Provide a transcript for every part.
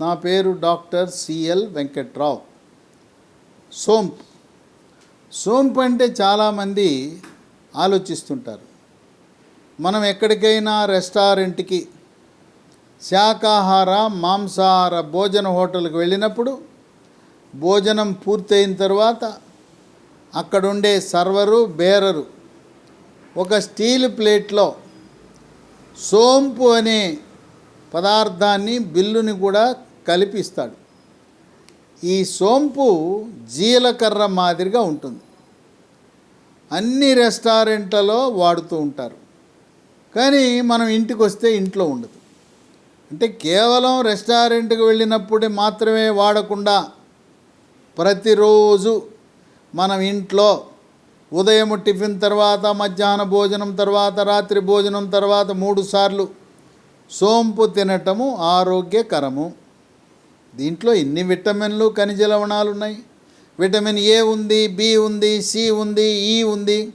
నా పేరు doctor C L Venkatrao. సోంపు. సోంపు అంటే చాలామంది ఆలోచిస్తుంటారు. మనం ఎక్కడికైనా రెస్టారెంట్కి శాకాహార మాంసాహార భోజన హోటల్కి వెళ్ళినప్పుడు భోజనం పూర్తయిన తర్వాత అక్కడుండే సర్వరు బేరరు ఒక స్టీల్ ప్లేట్లో సోంపు అనే పదార్థాన్ని బిల్లుని కూడా కలిపిస్తాడు. ఈ సోంపు జీలకర్ర మాదిరిగా ఉంటుంది. అన్ని రెస్టారెంట్లలో వాడుతూ ఉంటారు. కానీ మనం ఇంటికి వస్తే ఇంట్లో ఉండదు. అంటే కేవలం రెస్టారెంట్కి వెళ్ళినప్పుడే మాత్రమే వాడకుండా ప్రతిరోజు మనం ఇంట్లో ఉదయం టిఫిన్ తర్వాత మధ్యాహ్న భోజనం తర్వాత రాత్రి భోజనం తర్వాత మూడు సార్లు సోంపు తినటము ఆరోగ్యకరము. దీంట్లో ఇన్ని విటమిన్లు ఖనిజ లవణాలు ఉన్నాయి విటమిన్ ఏ ఉంది బి ఉంది సి ఉంది ఈ ఉంది.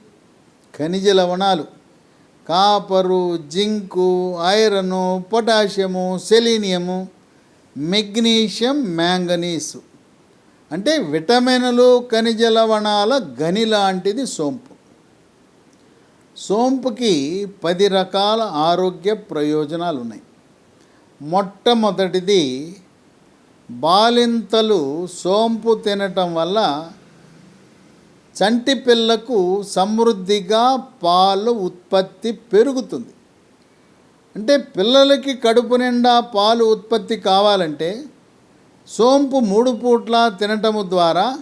ఖనిజ లవణాలు copper zinc iron potassium selenium magnesium manganese. అంటే విటమిన్లు ఖనిజ లవణాల గని లాంటిది సోంపు. సోంపుకి పది రకాల ఆరోగ్య ప్రయోజనాలు ఉన్నాయి మొట్టమొదటిది బాలింతలు సోంపు తినటం వల్ల చంటి పిల్లకు సమృద్ధిగా పాలు ఉత్పత్తి పెరుగుతుంది. అంటే పిల్లలకి కడుపు నిండా పాలు ఉత్పత్తి కావాలంటే సోంపు మూడు పూట్ల తినటము ద్వారా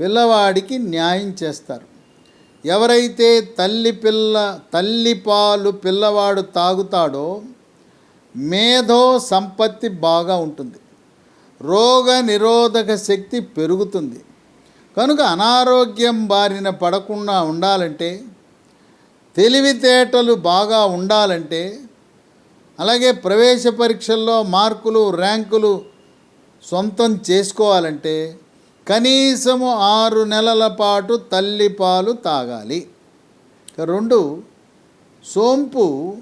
పిల్లవాడికి న్యాయం చేస్తారు. ఎవరైతే తల్లి పిల్ల తల్లి పాలు పిల్లవాడు తాగుతాడో మేధో సంపత్తి బాగా ఉంటుంది. రోగ నిరోధక శక్తి పెరుగుతుంది. కనుక అనారోగ్యం బారిన పడకుండా ఉండాలంటే తెలివితేటలు బాగా ఉండాలంటే అలాగే ప్రవేశ పరీక్షల్లో మార్కులు ర్యాంకులు సొంతం చేసుకోవాలంటే కనీసము ఆరు నెలల పాటు తల్లిపాలు తాగాలి. రెండు సోంపు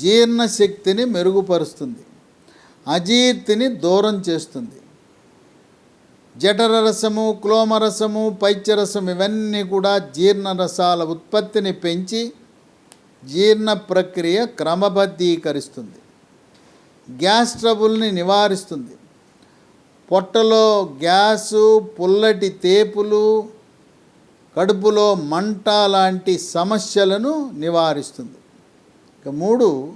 జీర్ణశక్తిని మెరుగుపరుస్తుంది. అజీర్తిని దూరం చేస్తుంది. జఠర రసము క్లోమరసము పైత్యరసం ఇవన్నీ కూడా జీర్ణరసాల ఉత్పత్తిని పెంచి జీర్ణ ప్రక్రియ క్రమబద్ధీకరిస్తుంది. గ్యాస్ ట్రబుల్ని నివారిస్తుంది. పొట్టలో గ్యాసు పుల్లటి తేపులు కడుపులో మంట లాంటి సమస్యలను నివారిస్తుంది. ఇక మూడు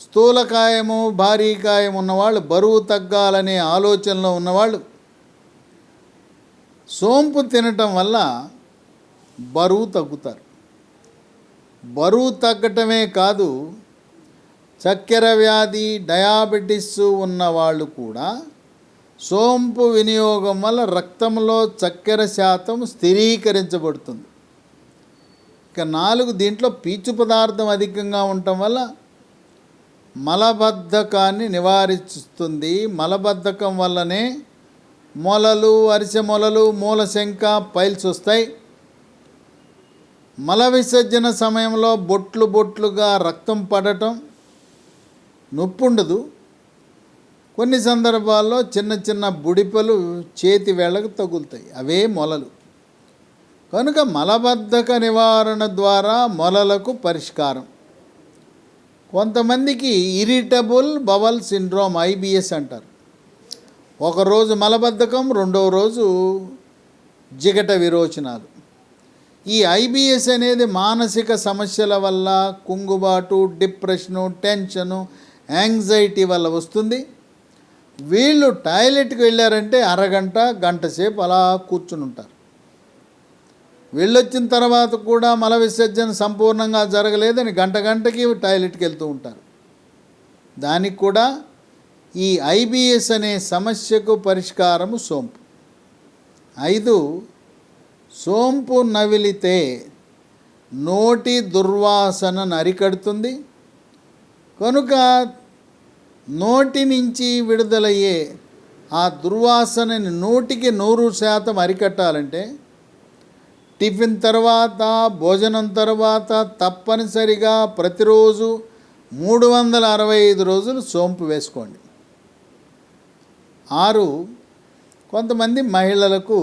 స్థూలకాయము భారీకాయం ఉన్నవాళ్ళు బరువు తగ్గాలనే ఆలోచనలో ఉన్నవాళ్ళు సోంపు తినటం వల్ల బరువు తగ్గుతారు. బరువు తగ్గటమే కాదు చక్కెర వ్యాధి డయాబెటిస్ ఉన్నవాళ్ళు కూడా సోంపు వినియోగం వల్ల రక్తంలో చక్కెర శాతం స్థిరీకరించబడుతుంది. ఇక నాలుగు దీంట్లో పీచు పదార్థం అధికంగా ఉండటం వల్ల మలబద్ధకాన్ని నివారిస్తుంది. మలబద్ధకం వల్లనే మొలలు అరిసె మొలలు మూలశంక పైల్స్ వస్తాయి. మల విసర్జన సమయంలో బొట్లు బొట్లుగా రక్తం పడటం నొప్పుండదు. కొన్ని సందర్భాల్లో చిన్న చిన్న బుడిపలు చేతి వేళ్ళకు తగులుతాయి. అవే మొలలు. కనుక మలబద్ధక నివారణ ద్వారా మొలలకు పరిష్కారం. కొంతమందికి ఇరిటబుల్ బవల్ సిండ్రోమ్ ఐబిఎస్ అంటారు. ఒకరోజు మలబద్ధకం రెండవ రోజు జిగట విరోచనాలు. ఈ ఐబిఎస్ అనేది మానసిక సమస్యల వల్ల కుంగుబాటు డిప్రెషను టెన్షను యాంగ్జైటీ వల్ల వస్తుంది. వీళ్ళు టాయిలెట్కి వెళ్ళారంటే అరగంట గంట సేపు అలా కూర్చుని ఉంటారు వెళ్ళొచ్చిన తర్వాత కూడా మల విసర్జన సంపూర్ణంగా జరగలేదని గంట గంటకి టాయిలెట్కి వెళ్తూ ఉంటారు. దానికి కూడా ఈ ఐబిఎస్ అనే సమస్యకు పరిష్కారము సోంపు. ఐదు సోంపు నవిలితే నోటి దుర్వాసనను అరికడుతుంది కనుక నోటి నుంచి విడుదలయ్యే ఆ దుర్వాసనని నూటికి నూరు శాతం అరికట్టాలంటే టిఫిన్ తర్వాత భోజనం తర్వాత తప్పనిసరిగా ప్రతిరోజు మూడు వందల అరవై ఐదు రోజులు సోంపు వేసుకోండి. ఆరు కొంతమంది మహిళలకు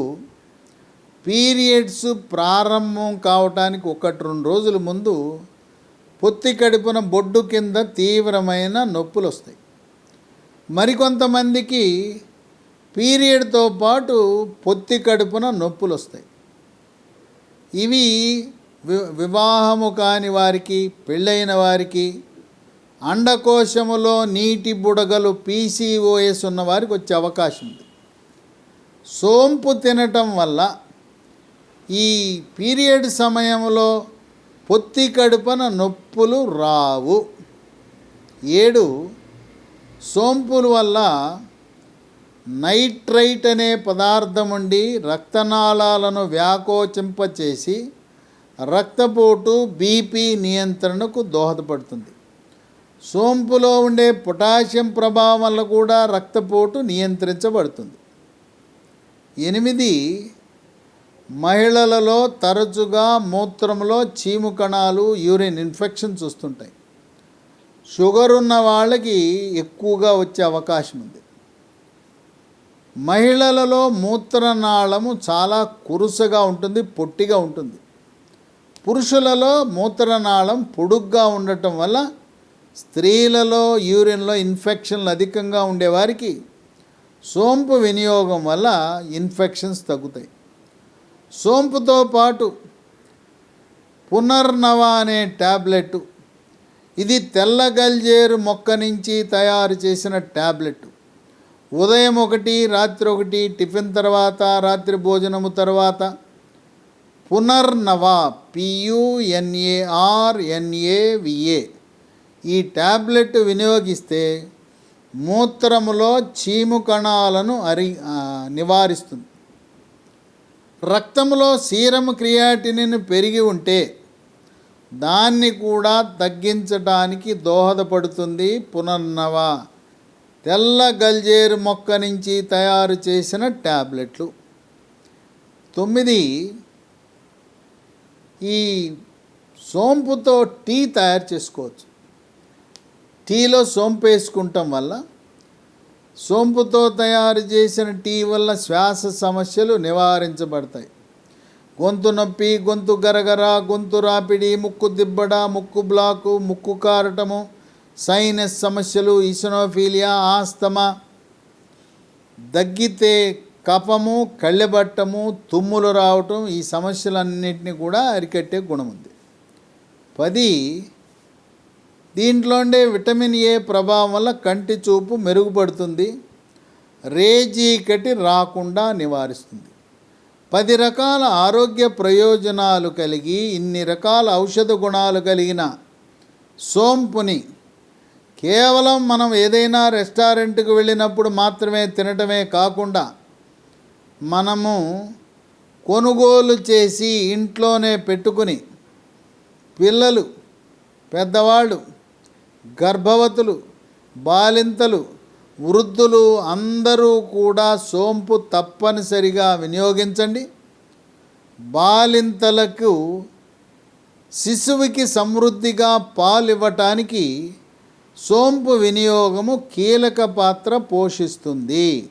పీరియడ్స్ ప్రారంభం కావటానికి ఒకటి రెండు రోజుల ముందు పొత్తి కడుపున బొడ్డు కింద తీవ్రమైన నొప్పులు వస్తాయి మరికొంతమందికి పీరియడ్తో పాటు పొత్తి కడుపున నొప్పులు వస్తాయి ఇవి వి వివాహము కాని వారికి పెళ్ళైన వారికి అండకోశములో నీటి బుడగలు పీసీఓఎస్ ఉన్న వారికి వచ్చే అవకాశం ఉంది. సోంపు తినటం వల్ల ఈ పీరియడ్ సమయంలో పొత్తి కడుపున నొప్పులు రావు. ఏడు సోంపుల వల్ల నైట్రైట్ అనే పదార్థం ఉండి రక్తనాళాలను వ్యాకోచింపచేసి రక్తపోటు బీపీ నియంత్రణకు దోహదపడుతుంది. సోంపులో ఉండే పొటాషియం ప్రభావం వల్ల కూడా రక్తపోటు నియంత్రించబడుతుంది. ఎనిమిది మహిళలలో తరచుగా మూత్రంలో చీము కణాలు యూరిన్ ఇన్ఫెక్షన్స్ వస్తుంటాయి. షుగర్ ఉన్న వాళ్ళకి ఎక్కువగా వచ్చే అవకాశం ఉంది మహిళలలో మూత్రనాళము చాలా కురుసగా ఉంటుంది పొట్టిగా ఉంటుంది. పురుషులలో మూత్రనాళం పొడుగ్గా ఉండటం వల్ల స్త్రీలలో యూరిన్లో ఇన్ఫెక్షన్లు అధికంగా ఉండేవారికి సోంపు వినియోగం వల్ల ఇన్ఫెక్షన్స్ తగ్గుతాయి. సోంపుతో పాటు పునర్నవ అనే ట్యాబ్లెట్ ఇది తెల్ల గల్జేరు మొక్క నుంచి తయారు చేసిన ట్యాబ్లెట్ ఉదయం ఒకటి రాత్రి ఒకటి టిఫిన్ తర్వాత రాత్రి భోజనము తర్వాత. పునర్నవ పియుఎన్ఏఆర్ఎన్ఏవిఏ ఈ ట్యాబ్లెట్ వినియోగిస్తే మూత్రములో చీము కణాలను అరి నివారిస్తుంది. రక్తంలో సీరం క్రియాటినిన్ పెరిగి ఉంటే దాన్ని కూడా తగ్గించడానికి దోహదపడుతుంది పునర్నవ. తెల్ల గల్జేరు మొక్క నుంచి తయారు చేసిన ట్యాబ్లెట్లు తొమ్మిది ఈ సోంపుతో టీ తయారు చేసుకోవచ్చు. టీలో సోంపు వేసుకుంటాం వల్ల సోంపుతో తయారు చేసిన టీ వల్ల శ్వాస సమస్యలు నివారించబడతాయి. గొంతు నొప్పి గొంతు గరగర గొంతు రాపిడి ముక్కు దిబ్బడ ముక్కు బ్లాకు ముక్కు కారటము సైనస్ సమస్యలు ఇసనోఫీలియా ఆస్తమా దగ్గితే కఫము కళ్ళెబట్టము తుమ్ములు రావటం ఈ సమస్యలన్నింటినీ కూడా అరికట్టే గుణం ఉంది. పది దీంట్లో ఉండే విటమిన్ ఏ ప్రభావం వల్ల కంటి చూపు మెరుగుపడుతుంది రేజీకటి రాకుండా నివారిస్తుంది. పది రకాల ఆరోగ్య ప్రయోజనాలు కలిగి ఇన్ని రకాల ఔషధ గుణాలు కలిగిన సోంపుని కేవలం మనం ఏదైనా రెస్టారెంట్కి వెళ్ళినప్పుడు మాత్రమే తినటమే కాకుండా మనము కొనుగోలు చేసి ఇంట్లోనే పెట్టుకుని పిల్లలు పెద్దవాళ్ళు గర్భవతులు బాలింతలు వృద్ధులు అందరూ కూడా సోంపు తప్పనిసరిగా వినియోగించండి. బాలింతలకు శిశువుకి సమృద్ధిగా పాలు ఇవ్వటానికి సోంపు వినియోగము కీలక పాత్ర పోషిస్తుంది.